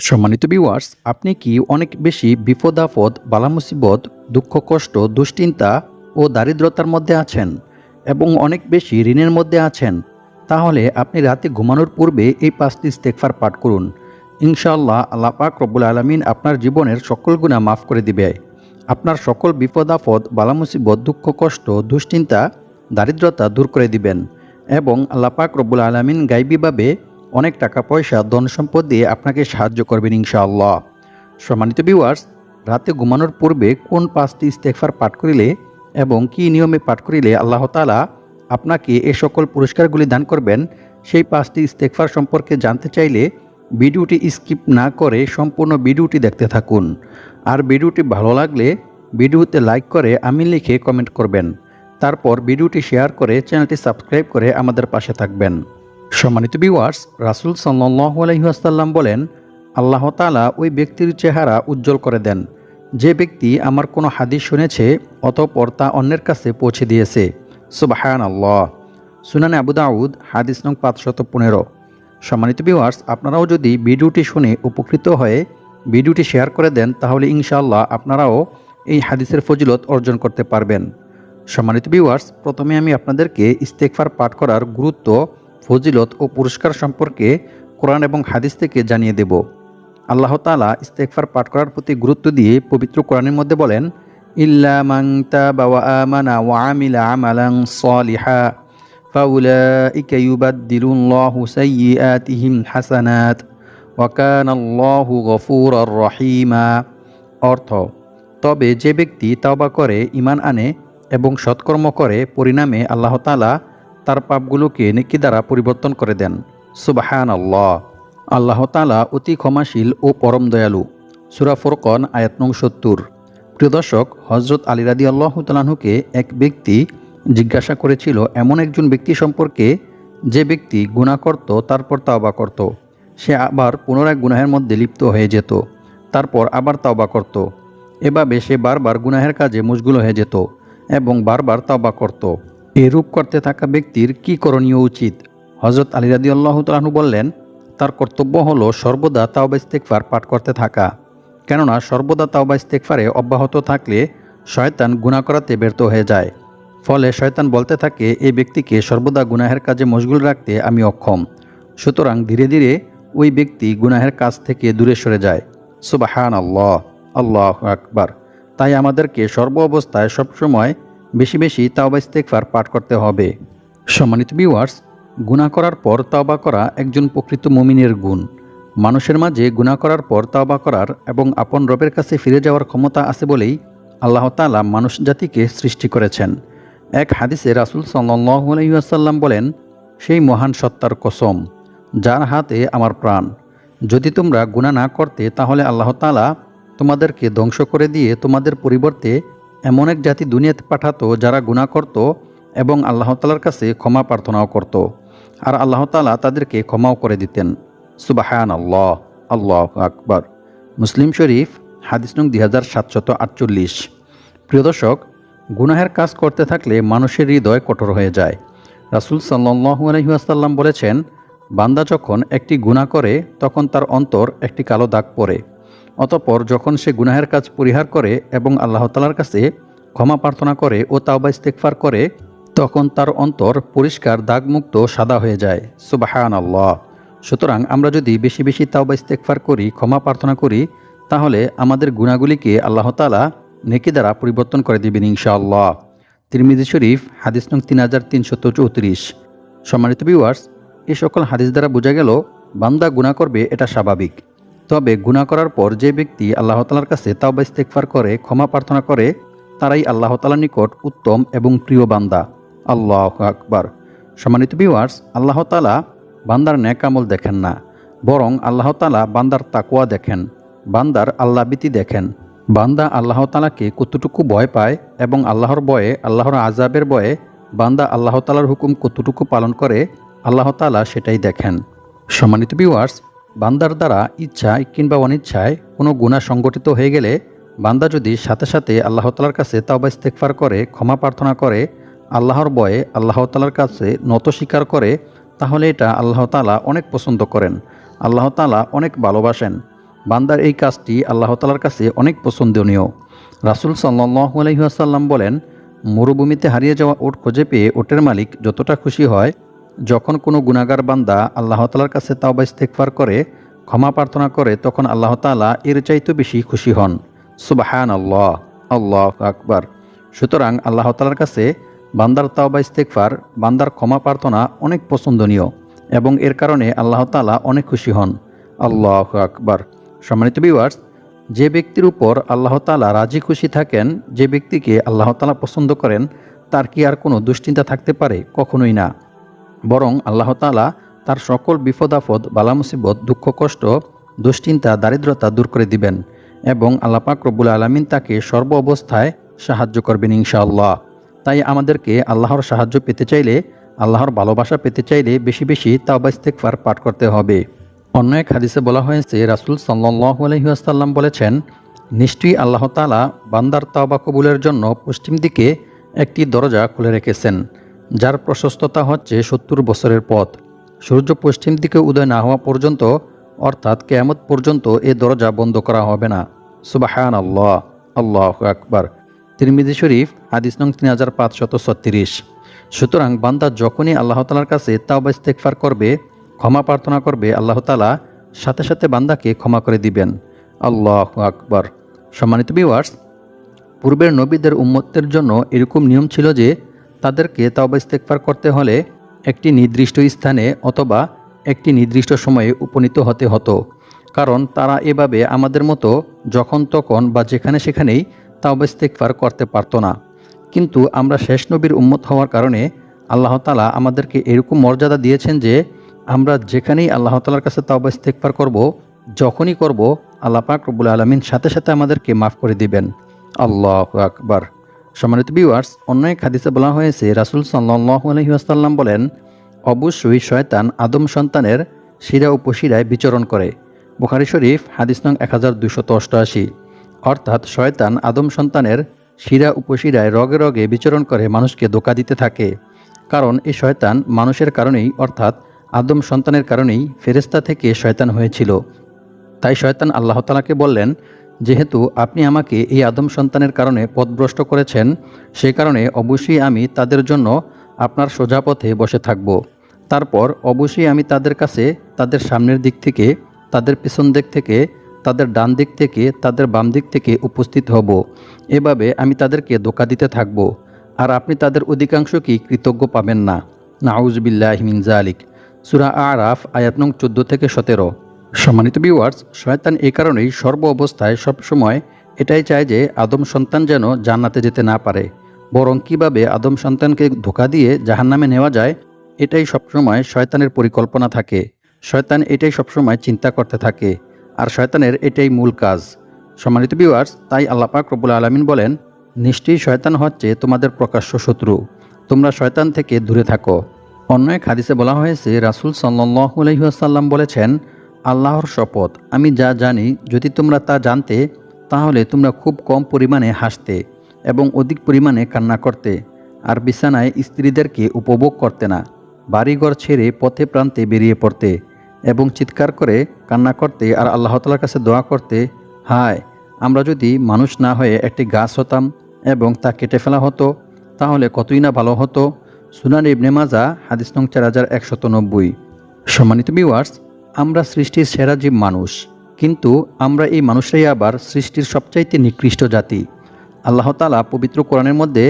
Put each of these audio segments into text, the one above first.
সম্মানিত ভিউয়ার্স আপনি কি অনেক বেশি বিপদ আপদ বালা মুসিবত দুঃখ, কষ্ট, দুশ্চিন্তা ও দারিদ্রতার মধ্যে আছেন এবং অনেক বেশি ঋণের মধ্যে আছেন? তাহলে আপনি রাতে ঘুমানোর পূর্বে এই পাঁচটি ইস্তেকফার পাঠ করুন। ইনশাআল্লাহ আল্লাহ পাক রব্বুল আলমিন আপনার জীবনের সকল গুণা মাফ করে দিবে। আপনার সকল বিপদ আপদ বালা মুসিবত দুঃখ, কষ্ট, দুশ্চিন্তা, দারিদ্রতা দূর করে দিবেন এবং আল্লাহ পাক রব্বুল আলমিন গাইবীভাবে অনেক টাকা, পয়সা, ধন সম্পদ দিয়ে আপনাকে সাহায্য করবেন ইনশাআল্লাহ। সম্মানিত ভিউয়ার্স রাতে ঘুমানোর পূর্বে কোন পাঁচটি ইস্তেকফার পাঠ করিলে এবং কি নিয়মে পাঠ করিলে আল্লাহ তালা আপনাকে এ সকল পুরস্কারগুলি দান করবেন, সেই পাঁচটি ইস্তেকফার সম্পর্কে জানতে চাইলে ভিডিওটি স্কিপ না করে সম্পূর্ণ ভিডিওটি দেখতে থাকুন। আর ভিডিওটি ভালো লাগলে ভিডিওতে লাইক করে আমি লিখে কমেন্ট করবেন। তারপর ভিডিওটি শেয়ার করে চ্যানেলটি সাবস্ক্রাইব করে আমাদের পাশে থাকবেন। সম্মানিত ভিউয়ার্স রাসুল আলহিহাসাল্লাম বলেন, আল্লাহ তালা ওই ব্যক্তির চেহারা উজ্জ্বল করে দেন। যে ব্যক্তি আমার কোনো হাদিস শুনেছে, অতঃপর তা অন্যের কাছে পৌঁছে দিয়েছে। সুবাহান আল্লাহ সুনানে আবু দাউদ, হাদিস নং পাঁচশত পনেরো। সম্মানিত ভিউয়ার্স আপনারাও যদি ভিডিওটি শুনে উপকৃত হয়ে ভিডিওটি শেয়ার করে দেন, তাহলে ইনশাআল্লাহ আপনারাও এই হাদিসের ফজিলত অর্জন করতে পারবেন। সম্মানিত ভিউয়ার্স প্রথমে আমি আপনাদেরকে ইস্তেকফার পাঠ করার গুরুত্ব ফজিলত ও পুরস্কার সম্পর্কে কোরআন এবং হাদিস থেকে জানিয়ে দেব। আল্লাহ তালা ইস্তেকফার পাঠ করার প্রতি গুরুত্ব দিয়ে পবিত্র কোরআনের মধ্যে বলেন, ইল্লা মাংতা ওয়া অর্থ, তবে যে ব্যক্তি তাওবা করে ইমান আনে এবং সৎকর্ম করে, পরিণামে আল্লাহ তালা তার পাপগুলোকে নেকি দ্বারা পরিবর্তন করে দেন। সুবাহান আল্লাহ আল্লাহ তালা অতি ক্ষমাশীল ও পরম দয়ালু। সুরা ফোরকন, আয়াত নং সত্তর। প্রিয় দর্শক হজরত আলী রাদি আল্লাহ তালাহুকে এক ব্যক্তি জিজ্ঞাসা করেছিল, এমন একজন ব্যক্তি সম্পর্কে যে ব্যক্তি গুণা করত, তারপর তাওবা করত? সে আবার পুনরায় গুনাহের মধ্যে লিপ্ত হয়ে যেত, তারপর আবার তাওবা করত। এভাবে সে বারবার গুনাহের কাজে মুশগুল হয়ে যেত এবং বারবার তাওবা করত। এরূপ করতে থাকা ব্যক্তির কি করণীয় উচিত? হজরত আলী রাদি আল্লাহ তালাহু বললেন, তার কর্তব্য হলো সর্বদা তাওবা ইস্তেকফার পাঠ করতে থাকা। কেননা সর্বদা তাওবা ইস্তেকফারে অব্যাহত থাকলে শয়তান গুণা করাতে ব্যর্থ হয়ে যায়। ফলে শয়তান বলতে থাকে এই ব্যক্তিকে সর্বদা গুনাহের কাজে মশগুল রাখতে আমি অক্ষম। সুতরাং ধীরে ধীরে ওই ব্যক্তি গুনাহের কাজ থেকে দূরে সরে যায়। সুবাহান আল্লাহ আল্লাহ আকবার। তাই আমাদেরকে সর্ব অবস্থায় সবসময় বেশি বেশি তাওবা ইস্তেকফার পাঠ করতে হবে। সম্মানিত ভিউয়ার্স গুণা করার পর তাওবা করা একজন প্রকৃত মুমিনের গুণ। মানুষের মাঝে গুণা করার পর তাওবা করার এবং আপন রবের কাছে ফিরে যাওয়ার ক্ষমতা আছে বলেই আল্লাহ তালা মানুষ জাতিকে সৃষ্টি করেছেন। এক হাদিসে রাসুল সাল্লাসাল্লাম বলেন, সেই মহান সত্তার কসম, যার হাতে আমার প্রাণ। যদি তোমরা গুণা না করতে, তাহলে আল্লাহ তালা তোমাদেরকে ধ্বংস করে দিয়ে তোমাদের পরিবর্তে এমন এক জাতি দুনিয়াতে পাঠাতো যারা গুণা করত এবং আল্লাহ তালার কাছে ক্ষমা প্রার্থনাও করত। আর আল্লাহ তালা তাদেরকে ক্ষমাও করে দিতেন। সুবাহান আল্লাহ আল্লাহ আকবর। মুসলিম শরীফ, হাদিস নং দুই হাজার সাতশত আটচল্লিশ। প্রিয় দর্শক, গুনাহের কাজ করতে থাকলে মানুষের হৃদয় কঠোর হয়ে যায়। রাসুল সাল্লু আলহিহাসাল্লাম বলেছেন, বান্দা যখন একটি গুণা করে, তখন তার অন্তর একটি কালো দাগ পড়ে। অতপর যখন সে গুনাহের কাজ পরিহার করে এবং আল্লাহ তালার কাছে ক্ষমা প্রার্থনা করে ও তাওবা ইস্তেকফার করে, তখন তার অন্তর পরিষ্কার দাগমুক্ত সাদা হয়ে যায়। সুবাহান আল্লাহ সুতরাং আমরা যদি বেশি বেশি তাওবা ইস্তেকফার করি, ক্ষমা প্রার্থনা করি, তাহলে আমাদের গুণাগুলিকে আল্লাহ তালা নেকি দ্বারা পরিবর্তন করে দেবেন ইনশাআল্লাহ। তিরমিজি শরীফ, হাদিস নং তিন হাজার তিনশত চৌত্রিশ। সম্মানিত ভিউয়ার্স এ সকল হাদিস দ্বারা বোঝা গেল, বান্দা গুণা করবে এটা স্বাভাবিক। তবে গুণা করার পর যে ব্যক্তি আল্লাহ তালার কাছে তাওবা ইস্তেকফার করে, ক্ষমা প্রার্থনা করে, তারাই আল্লাহ তালার নিকট উত্তম এবং প্রিয় বান্দা। আল্লাহ আকবার। সম্মানিত ভিউয়ার্স আল্লাহ তালা বান্দার ন্যাকামল দেখেন না, বরং আল্লাহ তালা বান্দার তাকুয়া দেখেন, বান্দার আল্লাহবিতি দেখেন। বান্দা আল্লাহ তালাকে কতটুকু ভয় পায় এবং আল্লাহর বয়ে আল্লাহর আজাবের বয়ে বান্দা আল্লাহ তালার হুকুম কতটুকু পালন করে, আল্লাহ তালা সেটাই দেখেন। সম্মানিত ভিউয়ার্স বান্দার দ্বারা ইচ্ছায় কিংবা অনিচ্ছায় কোনো গুণা সংগঠিত হয়ে গেলে বান্দা যদি সাথে সাথে আল্লাহ তালার কাছে তাওবা ইস্তেকফার করে, ক্ষমা প্রার্থনা করে, আল্লাহর বয়ে আল্লাহ তালার কাছে নত স্বীকার করে, তাহলে এটা আল্লাহ তালা অনেক পছন্দ করেন, আল্লাহ তালা অনেক ভালোবাসেন। বান্দার এই কাজটি আল্লাহ তালার কাছে অনেক পছন্দনীয়। রাসুল সাল্লাহ আলহিহাসাল্লাম বলেন, মরুভূমিতে হারিয়ে যাওয়া ওট খুঁজে পেয়ে ওটের মালিক যতটা খুশি হয় যখন কোনো গুণাগার বান্দা আল্লাহ তালার কাছে তাওবা ইস্তেকফার করে, ক্ষমা প্রার্থনা করে, তখন আল্লাহ তালা এর চাইতে বেশি খুশি হন। সুবাহান আল্লাহ আল্লাহ আকবার। সুতরাং আল্লাহ তালার কাছে বান্দার তাওবা ইস্তেকফার বান্দার ক্ষমা প্রার্থনা অনেক পছন্দনীয় এবং এর কারণে আল্লাহ তালা অনেক খুশি হন। আল্লাহ আকবার। সম্মানিত বিওয়ার্স যে ব্যক্তির উপর আল্লাহ তালা রাজি খুশি থাকেন, যে ব্যক্তিকে আল্লাহ তালা পছন্দ করেন, তার কি আর কোনো দুশ্চিন্তা থাকতে পারে? কখনোই না। বরং আল্লাহ তালা তার সকল বিপদাফদ আপদ বালা মুসিবত দুঃখ, কষ্ট, দুশ্চিন্তা, দারিদ্রতা দূর করে দিবেন এবং আল্লাহ পাক রব্বুল আলমিন তাকে সর্ব অবস্থায় সাহায্য করবেন ইনশাআল্লাহ। তাই আমাদেরকে আল্লাহর সাহায্য পেতে চাইলে, আল্লাহর ভালোবাসা পেতে চাইলে বেশি বেশি তাওবা ইস্তেকফার পাঠ করতে হবে। অন্য এক হাদিসে বলা হয়েছে, রাসুল সাল্লাহ আলহিহাসাল্লাম বলেছেন, নিশ্চয়ই আল্লাহ তালা বান্দার তাওবা কবুলের জন্য পশ্চিম দিকে একটি দরজা খুলে রেখেছেন। যার প্রশস্ততা হচ্ছে সত্তর বছরের পথ। সূর্য পশ্চিম দিকে উদয় না হওয়া পর্যন্ত, অর্থাৎ কেয়ামত পর্যন্ত এ দরজা বন্ধ করা হবে না। সুবাহান আল্লাহ আল্লাহ আকবার। তিরমিজি শরীফ, হাদিস নং তিন হাজার পাঁচশত ছত্রিশ। সুতরাং বান্দা যখনই আল্লাহ তালার কাছে তাওবা ইস্তেকফার করবে, ক্ষমা প্রার্থনা করবে, আল্লাহ তালা সাথে সাথে বান্দাকে ক্ষমা করে দিবেন। আল্লাহ আকবার। সম্মানিত বিওয়ার্স পূর্বের নবীদের উম্মতের জন্য এরকম নিয়ম ছিল যে তাদেরকে তাওবা ইস্তেকফার করতে হলে একটি নির্দিষ্ট স্থানে অথবা একটি নির্দিষ্ট সময়ে উপনীত হতে হতো। কারণ তারা এভাবে আমাদের মতো যখন তখন বা যেখানে সেখানেই তাওবা ইস্তেকফার করতে পারতো না। কিন্তু আমরা শেষ নবীর উম্মত হওয়ার কারণে আল্লাহ তালা আমাদেরকে এরকম মর্যাদা দিয়েছেন যে আমরা যেখানেই আল্লাহ তালার কাছে তাওবা ইস্তেকফার করব, যখনই করব, আল্লাহ পাক রব্বুল আলমিন সাথে সাথে আমাদেরকে মাফ করে দিবেন। আল্লাহ আকবার। সম্মানিত বিওয়ার্স অন্য এক হাদিসে বলা হয়েছে, রাসুল সাল্লাহ আলহিহাসাল্লাম বলেন, অবশ্যই শয়তান আদম সন্তানের শিরা উপশিরায় বিচরণ করে। বুখারি শরীফ, হাদিস নং এক হাজার অষ্টআশি। অর্থাৎ শয়তান আদম সন্তানের শিরা উপশিরায় রগে রগে বিচরণ করে, মানুষকে ধোকা দিতে থাকে। কারণ এই শয়তান মানুষের কারণেই, অর্থাৎ আদম সন্তানের কারণেই ফেরেস্তা থেকে শয়তান হয়েছিল। তাই শয়তান আল্লাহ তালাকে বললেন যেহেতু আপনি আমাকে এই আদম সন্তানের কারণে পথভ্রষ্ট করেছেন, সে কারণে অবশ্যই আমি তাদের জন্য আপনার সোজা পথে বসে থাকব। তারপর অবশ্যই আমি তাদের কাছে, তাদের সামনের দিক থেকে, তাদের পিছন দিক থেকে, তাদের ডান দিক থেকে, তাদের বাম দিক থেকে উপস্থিত হব। এভাবে আমি তাদেরকে ধোকা দিতে থাকব। আর আপনি তাদের অধিকাংশকেই কৃতজ্ঞ পাবেন না। নাউজবিল্লাহ মিনজা আলিক সুরা আরাফ, আয়াত নং চোদ্দ থেকে সতেরো। সম্মানিত ভিউয়ার্স শয়তান এই কারণেই সর্ব অবস্থায় সবসময় এটাই চায় যে আদম সন্তান যেন জান্নাতে যেতে না পারে। বরং কীভাবে আদম সন্তানকে ধোকা দিয়ে জাহান্নামে নেওয়া যায়, এটাই সবসময় শয়তানের পরিকল্পনা থাকে। শয়তান এটাই সবসময় চিন্তা করতে থাকে, আর শয়তানের এটাই মূল কাজ। সম্মানিত ভিউয়ার্স তাই আল্লাপাক রব্বুল আলমিন বলেন, নিশ্চয়ই শয়তান হচ্ছে তোমাদের প্রকাশ্য শত্রু। তোমরা শয়তান থেকে দূরে থাকো। অন্য এক হাদিসে বলা হয়েছে, রাসুল সাল্লাহ আলহিহাসাল্লাম বলেছেন আল্লাহর শপথ, আমি যা জানি, যদি তোমরা তা জানতে, তাহলে তোমরা খুব কম পরিমাণে হাসতে এবং অধিক পরিমাণে কান্না করতে, আর বিছানায় স্ত্রীদেরকে উপভোগ করতে না। বাড়িঘর ছেড়ে পথে প্রান্তে বেরিয়ে পড়তে এবং চিৎকার করে কান্না করতে আর আল্লাহ তালার কাছে দোয়া করতে, হায়, আমরা যদি মানুষ না হয়ে একটি গাছ হতাম এবং তা কেটে ফেলা হতো, তাহলে কতই না ভালো হতো। সুনান ইবনে মাজা হাদিস নং চার হাজার একশত নব্বই। সম্মানিত বিওয়ার্স আমরা সৃষ্টির সেরা জীব মানুষ, কিন্তু আমরা এই মানুষরাই আবার সৃষ্টির সবচাইতে নিকৃষ্ট জাতি। আল্লাহ তালা পবিত্র কোরআনের মধ্যে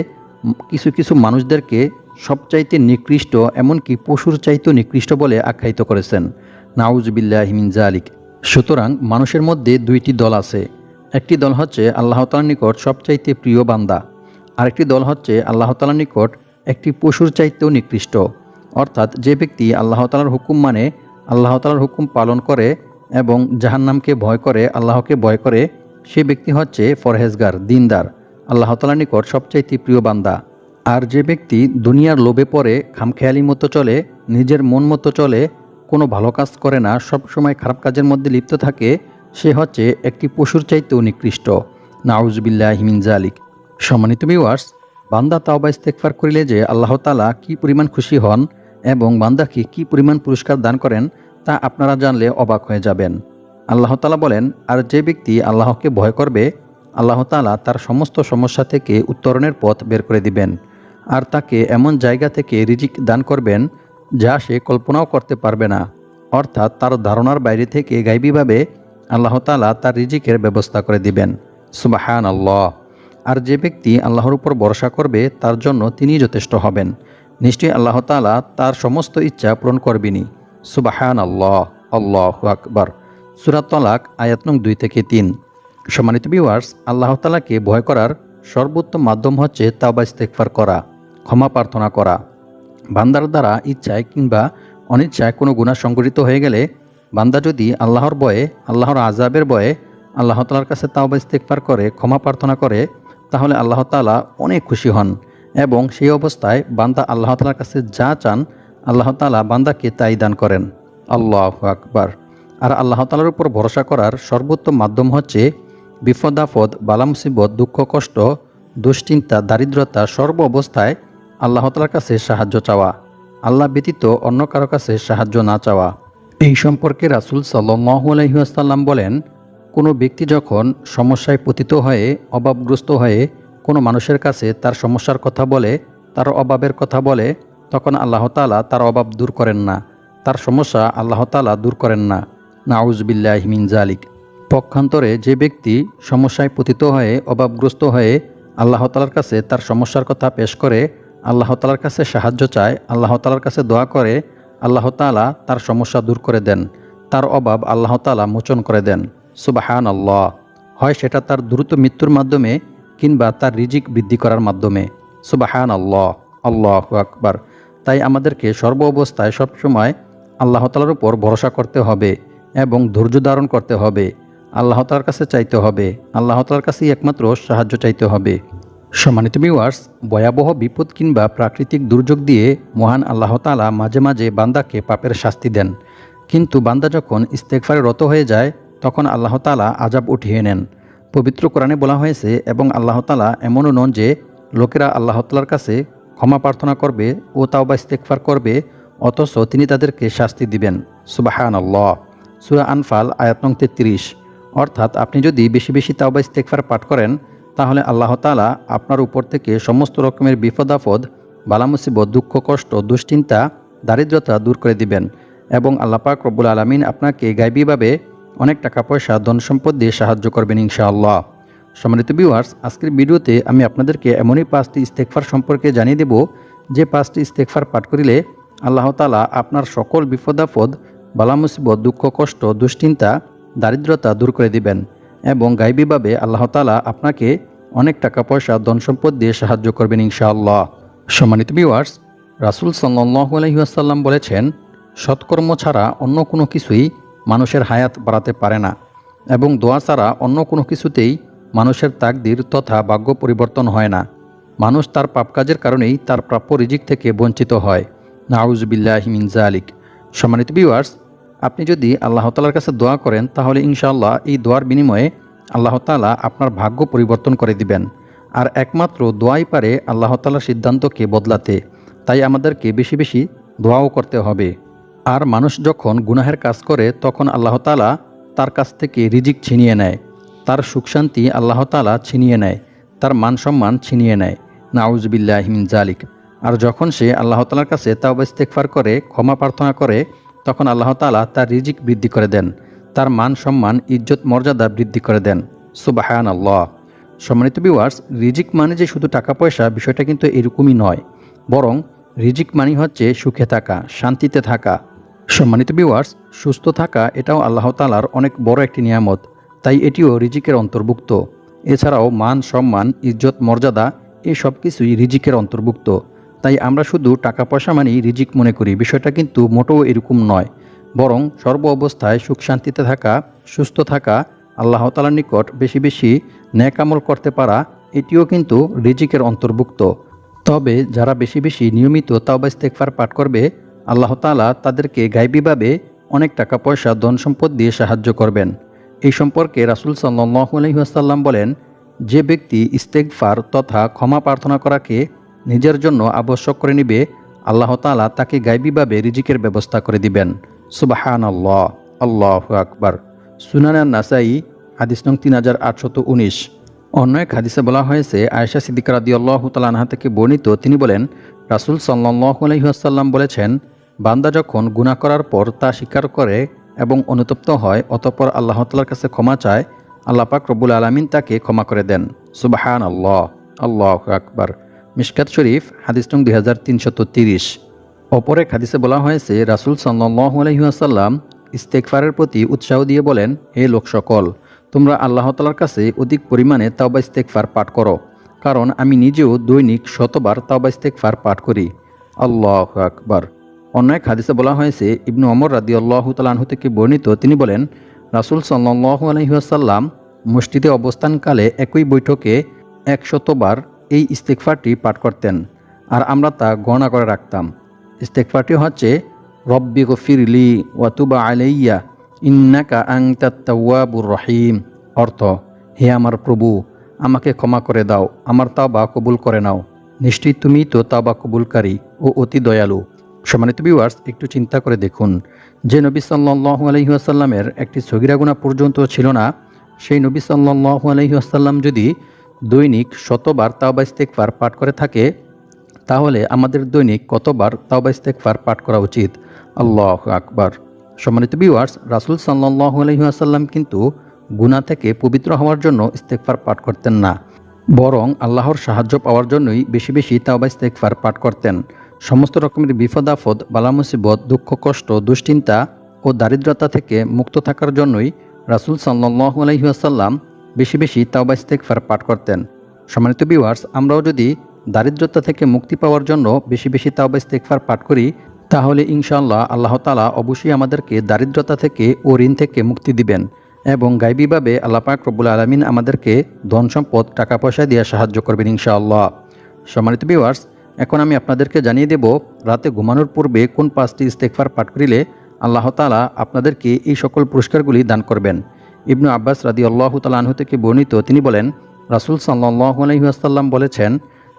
কিছু কিছু মানুষদেরকে সবচাইতে নিকৃষ্ট, এমনকি পশুর চাইতেও নিকৃষ্ট বলে আখ্যায়িত করেছেন। নাউজবিল্লাহ হিমিন জালিক সুতরাং মানুষের মধ্যে দুইটি দল আছে। একটি দল হচ্ছে আল্লাহ তালার নিকট সবচাইতে প্রিয় বান্দা, আরেকটি দল হচ্ছে আল্লাহ তালার নিকট একটি পশুর চাইতেও নিকৃষ্ট। অর্থাৎ যে ব্যক্তি আল্লাহ তালার হুকুম মানে আল্লাহ তালার হুকুম পালন করে এবং জাহান্নামকে ভয় করে, আল্লাহকে ভয় করে, সে ব্যক্তি হচ্ছে ফরহেজগার দিনদার, আল্লাহ তালার নিকট সবচাইতে প্রিয় বান্দা। আর যে ব্যক্তি দুনিয়ার লোভে পড়ে, খামখেয়ালি মতো চলে, নিজের মন মতো চলে, কোনো ভালো কাজ করে না, সব সময় খারাপ কাজের মধ্যে লিপ্ত থাকে, সে হচ্ছে একটি পশুর চাইতেও নিকৃষ্ট। নাউজবিল্লাহ হিমিন জালিক সম্মানিত ভিউয়ার্স বান্দা তাওবা ইস্তেকফার করিলে যে আল্লাহ তালা কী পরিমাণ খুশি হন এবং বান্দাকে কী পরিমাণ পুরস্কার দান করেন তা আপনারা জানলে অবাক হয়ে যাবেন। আল্লাহ তালা বলেন, আর যে ব্যক্তি আল্লাহকে ভয় করবে, আল্লাহ তালা তার সমস্ত সমস্যা থেকে উত্তরণের পথ বের করে দিবেন। আর তাকে এমন জায়গা থেকে রিজিক দান করবেন যা সে কল্পনাও করতে পারবে না। অর্থাৎ তার ধারণার বাইরে থেকে গাইবীভাবে আল্লাহ তালা তার রিজিকের ব্যবস্থা করে দিবেন। সুবাহান আল্লাহ আর যে ব্যক্তি আল্লাহর উপর ভরসা করবে, তার জন্য তিনি যথেষ্ট হবেন। নিশ্চয়ই আল্লাহ তালা তার সমস্ত ইচ্ছা পূরণ করবেনি সুবাহান আল্লাহ আল্লাহ আকবর। সুরাত তলাক, আয়াত নং দুই থেকে তিন। সম্মানিত ভিউয়ার্স আল্লাহ তালাকে ভয় করার সর্বোত্তম মাধ্যম হচ্ছে তাওবা ইস্তেকফার করা, ক্ষমা প্রার্থনা করা। বান্দার দ্বারা ইচ্ছায় কিংবা অনিচ্ছায় কোনো গুণা সংগঠিত হয়ে গেলে বান্দা যদি আল্লাহর বয়ে আল্লাহর আজাবের বয়ে আল্লাহ তালার কাছে তাওবা ইস্তেকফার করে, ক্ষমা প্রার্থনা করে, তাহলে আল্লাহ তালা অনেক খুশি হন। এবং সেই অবস্থায় বান্দা আল্লাহ তালার কাছে যা চান, আল্লাহ তালা বান্দাকে তাই দান করেন। আল্লাহ আকবার। আর আল্লাহ তালার উপর ভরসা করার সর্বোত্তম মাধ্যম হচ্ছে বিপদ আপদ বালা মুসিবত দুঃখ, কষ্ট, দুশ্চিন্তা, দারিদ্রতা সর্ব অবস্থায় আল্লাহ তালার কাছে সাহায্য চাওয়া। আল্লাহ ব্যতীত অন্য কারও কাছে সাহায্য না চাওয়া। এই সম্পর্কে রাসুল সাল্লাসাল্লাম বলেন, কোনো ব্যক্তি যখন সমস্যায় পতিত হয়ে, অভাবগ্রস্ত হয়ে কোনো মানুষের কাছে তার সমস্যার কথা বলে, তার অভাবের কথা বলে, তখন আল্লাহ তালা তার অভাব দূর করেন না। তার সমস্যা আল্লাহ তালা দূর করেন না। নাউজবিল্লাহ মিন জালিক পক্ষান্তরে যে ব্যক্তি সমস্যায় পতিত হয়ে, অভাবগ্রস্ত হয়ে আল্লাহ তালার কাছে তার সমস্যার কথা পেশ করে, আল্লাহ তালার কাছে সাহায্য চায়, আল্লাহ তালার কাছে দোয়া করে, আল্লাহ তালা তার সমস্যা দূর করে দেন। তার অভাব আল্লাহ তালা মোচন করে দেন। সুবাহান আল্লাহ হয় সেটা তার দ্রুত মৃত্যুর মাধ্যমে কিংবা তার রিজিক বৃদ্ধি করার মাধ্যমে। সুবাহান আল্লাহ আল্লাহ আকবার। তাই আমাদেরকে সর্ব অবস্থায় সবসময় আল্লাহ তালার উপর ভরসা করতে হবে এবং ধৈর্য ধারণ করতে হবে। আল্লাহ তালার কাছে চাইতে হবে। আল্লাহ তালার কাছেই একমাত্র সাহায্য চাইতে হবে। সম্মানিত ভিউয়ার্স ভয়াবহ বিপদ কিংবা প্রাকৃতিক দুর্যোগ দিয়ে মহান আল্লাহ তালা মাঝে মাঝে বান্দাকে পাপের শাস্তি দেন। কিন্তু বান্দা যখন ইস্তেকফারে রত হয়ে যায়, তখন আল্লাহ তালা আজাব উঠিয়ে নেন। পবিত্র কোরআনে বলা হয়েছে, এবং আল্লাহ তালা এমনও নন যে লোকেরা আল্লাহ তালার কাছে ক্ষমা প্রার্থনা করবে ও তাওবা ইস্তেকফার করবে, অথচ তিনি তাদেরকে শাস্তি দিবেন। সুবাহান আল্লাহ সুরা আনফাল, আয়াত নং তেত্রিশ। অর্থাৎ আপনি যদি বেশি বেশি তাওবা ইস্তেকফার পাঠ করেন, তাহলে আল্লাহ তালা আপনার উপর থেকে সমস্ত রকমের বিপদ আপদ বালামুসিবত, দুঃখ, কষ্ট, দুশ্চিন্তা, দারিদ্রতা দূর করে দিবেন। এবং আল্লাহ পাক রব্বুল আলমিন আপনাকে গাইবীভাবে অনেক টাকা, পয়সা, ধন সম্পদ দিয়ে সাহায্য করবেন ইনশাআল্লাহ। সম্মানিত ভিউয়ার্স আজকের ভিডিওতে আমি আপনাদেরকে এমনই পাঁচটি ইস্তেকফার সম্পর্কে জানিয়ে দেব। যে পাঁচটি ইস্তেকফার পাঠ করিলে আল্লাহ তালা আপনার সকল বিপদাপদ বালামুসিবত, দুঃখ, কষ্ট, দুশ্চিন্তা, দারিদ্রতা দূর করে দিবেন এবং গাইবীভাবে আল্লাহ তালা আপনাকে অনেক টাকা, পয়সা, ধন সম্পদ দিয়ে সাহায্য করবেন ইনশাআল্লাহ। সম্মানিত ভিউয়ার্স রাসুল সাল্লাহ আলহিহাসাল্লাম বলেছেন, সৎকর্ম ছাড়া অন্য কোনো কিছুই মানুষের হায়াত বাড়াতে পারে না এবং দোয়া ছাড়া অন্য কোনো কিছুতেই মানুষের তাকদির তথা ভাগ্য পরিবর্তন হয় না। মানুষ তার পাপ কাজের কারণেই তার প্রাপ্য রিজিক থেকে বঞ্চিত হয়। নাউজবিল্লাহ মিনজা আলিক সম্মানিত ভিউয়ার্স আপনি যদি আল্লাহ তালার কাছে দোয়া করেন, তাহলে ইনশাআল্লাহ এই দোয়ার বিনিময়ে আল্লাহ তালা আপনার ভাগ্য পরিবর্তন করে দিবেন। আর একমাত্র দোয়াই পারে আল্লাহ তালার সিদ্ধান্তকে বদলাতে। তাই আমাদেরকে বেশি বেশি দোয়াও করতে হবে। আর মানুষ যখন গুনাহের কাজ করে, তখন আল্লাহ তালা তার কাছ থেকে রিজিক ছিনিয়ে নেয়। তার সুখ শান্তি আল্লাহ তালা ছিনিয়ে নেয়। তার মান সম্মান ছিনিয়ে নেয়। নাউজবিল্লাহ হিমিন জালিক আর যখন সে আল্লাহ তালার কাছে তাওবা ইস্তেকফার করে, ক্ষমা প্রার্থনা করে, তখন আল্লাহ তালা তার রিজিক বৃদ্ধি করে দেন। তার মান সম্মান ইজ্জত, মর্যাদা বৃদ্ধি করে দেন। সুবাহান আল্লাহ সম্মানিত বিওয়ার্স রিজিক মানে যে শুধু টাকা পয়সা বিষয়টা কিন্তু এরকমই নয়। বরং রিজিক মানি হচ্ছে সুখে থাকা, শান্তিতে থাকা। সম্মানিত বিওয়ার্স সুস্থ থাকা এটাও আল্লাহ তালার অনেক বড় একটি নিয়ামত, তাই এটিও রিজিকের অন্তর্ভুক্ত। এছাড়াও মান সম্মান, ইজ্জত, মর্যাদা এই সব কিছুই রিজিকের অন্তর্ভুক্ত। তাই আমরা শুধু টাকা পয়সা মানেই রিজিক মনে করি, বিষয়টা কিন্তু মোটেও এরকম নয়। বরং সর্ব অবস্থায় সুখ শান্তিতে থাকা, সুস্থ থাকা, আল্লাহ তালার নিকট বেশি বেশি ন্যাকামল করতে পারা, এটিও কিন্তু রিজিকের অন্তর্ভুক্ত। তবে যারা বেশি বেশি নিয়মিত তাওবা ইস্তেকফার পাঠ করবে আল্লাহ তালা তাদেরকে গাইবীভাবে অনেক টাকা, পয়সা, ধন সম্পদ দিয়ে সাহায্য করবেন। এই সম্পর্কে রাসুল সাল্লাহ আলহিহাসাল্লাম বলেন, যে ব্যক্তি ইস্তেকফার তথা ক্ষমা প্রার্থনা করাকে নিজের জন্য আবশ্যক করে নিবে, আল্লাহ তালা তাকে গাইবীভাবে রিজিকের ব্যবস্থা করে দিবেন। সুবাহান আল্লাহ আল্লাহ আকবার। সুনানান নাসাই হাদিস নং তিন হাজার আটশত উনিশ। অন্য এক হাদিসে বলা হয়েছে, আয়েশা সিদ্দিকা রাদিয়াল্লাহু তাআলা আনহা থেকে বর্ণিত, তিনি বলেন, রাসূল সাল্লাল্লাহু আলাইহি ওয়াসাল্লাম বলেছেন বান্দা যখন গুনাহ করার পর তা স্বীকার করে এবং অনুতপ্ত হয়, অতঃপর আল্লাহ তাআলার কাছে ক্ষমা চায়, আল্লাহ পাক রব্বুল আলামিন তাকে ক্ষমা করে দেন। সুবাহান আল্লাহ আল্লাহ আকবার। মিশকাত শরীফ, হাদিস নং দুই হাজার তিনশত তিরিশ। অপর হাদিসে বলা হয়েছে, রাসূল সাল্লাল্লাহু আলাইহি ওয়াসাল্লাম ইস্তেকফারের প্রতি উৎসাহ দিয়ে বলেন, হে লোক সকল, তোমরা আল্লাহ তালার কাছে অধিক পরিমাণে তাওবা ইস্তেকফার পাঠ করো, কারণ আমি নিজেও দৈনিক শতবার তাওবা ইস্তেকফার পাঠ করি। আল্লাহ আকবার। অন্য এক হাদিসে বলা হয়েছে, ইবনু অমর রাদি আল্লাহ তালাহু থেকে বর্ণিত, তিনি বলেন, রাসুল সাল্লাল্লাহু আলাইহি ওয়াসাল্লাম মসজিদে অবস্থানকালে একই বৈঠকে একশতবার এই ইস্তেকফারটি পাঠ করতেন আর আমরা তা গণনা করে রাখতাম। ইস্তেকফারটি হচ্ছে, রব্বি গফিরলি ওয়াতুবা আলাইয়া, ইন্নাকা আংতা তাওয়াবুর রহিম। অর্থ, হে আমার প্রভু, আমাকে ক্ষমা করে দাও, আমার তাওবা কবুল করে নাও। নিশ্চয়ই তুমি তো তাওবা কবুলকারী ও অতি দয়ালু। সম্মানিত ভিউয়ার্স একটু চিন্তা করে দেখুন, যে নবী সাল্লাল্লাহু আলাইহি ওয়াসাল্লামের একটি সগিরা গুনাহ পর্যন্ত ছিল না, সেই নবী সাল্লাল্লাহু আলাইহি ওয়াসাল্লাম যদি দৈনিক শতবার তাওবা ইস্তেকফার পাঠ করে থাকে, তাহলে আমাদের দৈনিক কতবার তাওবা ইস্তেকফার পাঠ করা উচিত? আল্লাহ আকবার। সম্মানিত ভিউয়ার্স রাসূল সাল্লাল্লাহু আলাইহি ওয়াসাল্লাম কিন্তু গুনাহ থেকে পবিত্র হওয়ার জন্য ইস্তেকফার পাঠ করতেন না, বরং আল্লাহর সাহায্য পাওয়ার জন্যই বেশি বেশি তাওবা ইস্তেকফার পাঠ করতেন। সমস্ত রকমের বিপদ আপদ, বালা মুসিবত, দুঃখ কষ্ট, দুশ্চিন্তা ও দারিদ্রতা থেকে মুক্ত থাকার জন্যই রাসূল সাল্লাল্লাহু আলাইহি ওয়াসাল্লাম বেশি বেশি তাওবা ইস্তেকফার পাঠ করতেন। সম্মানিত ভিউয়ার্স আমরাও যদি দারিদ্রতা থেকে মুক্তি পাওয়ার জন্য বেশি বেশি তাওবা ইস্তেকফার পাঠ করি, তাহলে ইনশাআল্লাহ আল্লাহ তাআলা অবশ্যই আমাদেরকে দারিদ্রতা থেকে ও ঋণ থেকে মুক্তি দিবেন এবং গাইবীভাবে আল্লাহ পাক রব্বুল আলমিন আমাদেরকে ধন সম্পদ টাকা পয়সা দিয়ে সাহায্য করবেন ইনশাআল্লাহ। সম্মানিত ভিউয়ার্স এখন আমি আপনাদেরকে জানিয়ে দেব, রাতে ঘুমানোর পূর্বে কোন পাঁচটি ইস্তেকফার পাঠ করিলে আল্লাহ তাআলা আপনাদেরকে এই সকল পুরস্কারগুলি দান করবেন। ইবনু আব্বাস রাদি আল্লাহ তালাহু থেকে বর্ণিত তিনি বলেন, রাসূল সাল্লাল্লাহু আলাইহি ওয়াসাল্লাম বলেছেন,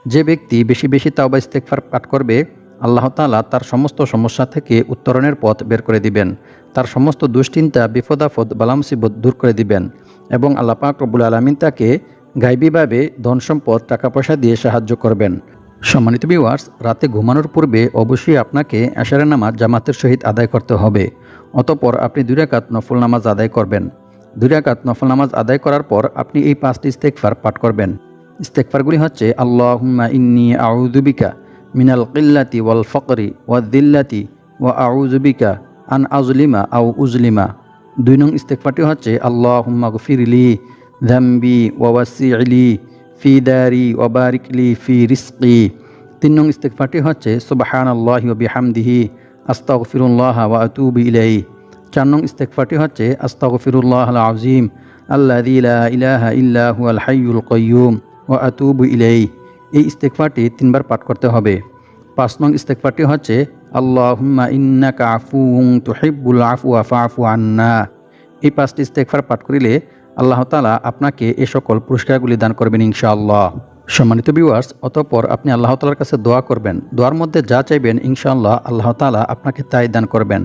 যে ব্যক্তি বেশি বেশি তাওবা ইস্তেকফার পাঠ করবে, আল্লাহ তাআলা তার সমস্ত সমস্যা থেকে উত্তরণের পথ বের করে দিবেন। তার সমস্ত দুশ্চিন্তা বিপদাফদ বালামসিবত দূর করে দিবেন এবং আল্লাহ পাক রব্বুল আলমিন তাকে গাইবীভাবে ধন সম্পদ টাকা পয়সা দিয়ে সাহায্য করবেন। সম্মানিত ভিউয়ার্স রাতে ঘুমানোর পূর্বে অবশ্যই আপনাকে আশারের নামাজ জামাতের সহিত আদায় করতে হবে। অতপর আপনি দুই রাকাত নফল নামাজ আদায় করবেন। দুই রাকাত নফল নামাজ আদায় করার পর আপনি এই পাঁচটি ইস্তেকফার পাঠ করবেন। ইস্তেকফারগুলি হচ্ছে, আল্লাহুম্মা ইন্নি আউযুবিকা মিনাল কিল্লাতি ওয়াল ফকরি ওয়া দিল্লাতি ওয়া আউযুবিকা আন আজলিমা আউ উজলিমা দুই নং ইস্তেকফারটি হচ্ছে, আল্লাহুম্মা গফিরলি ধাম্বি ওয়া ওয়াসি'লি ফি দারি ওয়া বারিকলি ফি রিজকি তিন নং ইস্তেকফারটি হচ্ছে, সুবহানাল্লাহি ওয়া বিহামদিহি, আস্তাগফিরুল্লাহ ওয়া আতুবু ইলাইহি। চার নং ইস্তেকফারটি হচ্ছে আস্তাগফিরুল্লাহ আল আজিম আল্লাযী লা ইলাহা ইল্লা হুয়াল হাইয়ুল কাইয়্যুম ওয়া আতুবু ইলাইহি। এই ইস্তেকফারটি তিনবার পাঠ করতে হবে। পাঁচ নং ইস্তেকফারটি হচ্ছে, আল্লাহুম্মা ইন্নাকা আফুউন তুহিব্বুল আফওয়া ফাআফু আন্না। এই পাঁচটি ইস্তেকফার পাঠ করিলে আল্লাহ তাআলা আপনাকে এ সকল পুরস্কারগুলি দান করবেন ইনশাআল্লাহ। সম্মানিত ভিউয়ার্স অতঃপর আপনি আল্লাহ তাআলার কাছে দোয়া করবেন। দোয়ার মধ্যে যা চাইবেন ইনশাআল্লাহ আল্লাহ তাআলা আপনাকে তাই দান করবেন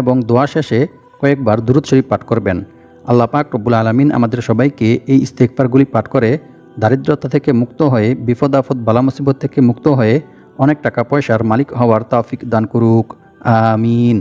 এবং দোয়া শেষে কয়েকবার দুরুদ শরীফ পাঠ করবেন। আল্লাহ পাক রব্বুল আলমিন আমাদের সবাইকে এই ইস্তেকফারগুলি পাঠ করে দারিদ্রতা থেকে মুক্ত হয়ে, বিপদ আপদ, বালা মুসিবত থেকে মুক্ত হয়ে অনেক টাকা পয়সার মালিক হওয়ার তাফিক দান করুক। আমিন।